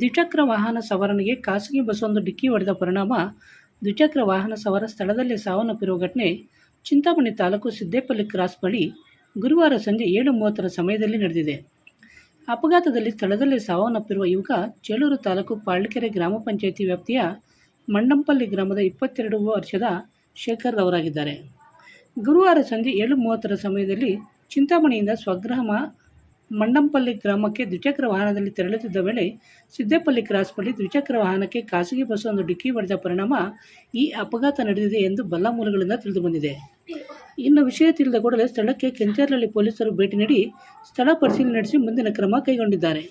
ದ್ವಿಚಕ್ರ ವಾಹನ ಸವಾರನಿಗೆ ಖಾಸಗಿ ಬಸ್ಸೊಂದು ಡಿಕ್ಕಿ ಹೊಡೆದ ಪರಿಣಾಮ, ದ್ವಿಚಕ್ರ ವಾಹನ ಸವಾರ ಸ್ಥಳದಲ್ಲೇ ಸಾವನ್ನಪ್ಪಿರುವ ಘಟನೆ. ಚಿಂತಾಮಣಿ ತಾಲೂಕು ಸಿದ್ದೇಪಲ್ಲಿ ಕ್ರಾಸ್ ಬಳಿ ಗುರುವಾರ ಸಂಜೆ ಏಳು ಮೂವತ್ತರ ಸಮಯದಲ್ಲಿ ನಡೆದಿದೆ. ಅಪಘಾತದಲ್ಲಿ ಸ್ಥಳದಲ್ಲೇ ಸಾವನ್ನಪ್ಪಿರುವ ಯುವಕ ಚೇಳೂರು ತಾಲೂಕು ಪಾಳ್ಕೆರೆ ಗ್ರಾಮ ಪಂಚಾಯಿತಿ ವ್ಯಾಪ್ತಿಯ ಮಂಡಂಪಲ್ಲಿ ಗ್ರಾಮದ ಇಪ್ಪತ್ತೆರಡು ವರ್ಷದ ಶೇಖರ್ ಅವರಾಗಿದ್ದಾರೆ ಗುರುವಾರ ಸಂಜೆ ಏಳು ಮೂವತ್ತರ ಸಮಯದಲ್ಲಿ ಚಿಂತಾಮಣಿಯಿಂದ ಸ್ವಗ್ರಾಮ ಮಂಡಂಪಲ್ಲಿ ಗ್ರಾಮಕ್ಕೆ ದ್ವಿಚಕ್ರ ವಾಹನದಲ್ಲಿ ತೆರಳುತ್ತಿದ್ದ ವೇಳೆ ಸಿದ್ದೇಪಲ್ಲಿ ಕ್ರಾಸ್ ಬಳಿ ದ್ವಿಚಕ್ರ ವಾಹನಕ್ಕೆ ಖಾಸಗಿ ಬಸ್ಸೊಂದು ಡಿಕ್ಕಿ ಹೊಡೆದ ಪರಿಣಾಮ ಈ ಅಪಘಾತ ನಡೆದಿದೆ ಎಂದು ಬಲ್ಲ ಮೂಲಗಳಿಂದ ತಿಳಿದುಬಂದಿದೆ. ಇನ್ನು ವಿಷಯ ತಿಳಿದ ಕೂಡಲೇ ಸ್ಥಳಕ್ಕೆ ಕೆಂಚರ್ಲಹಳ್ಳಿ ಪೊಲೀಸರು ಭೇಟಿ ನೀಡಿ ಸ್ಥಳ ಪರಿಶೀಲನೆ ನಡೆಸಿ ಮುಂದಿನ ಕ್ರಮ ಕೈಗೊಂಡಿದ್ದಾರೆ.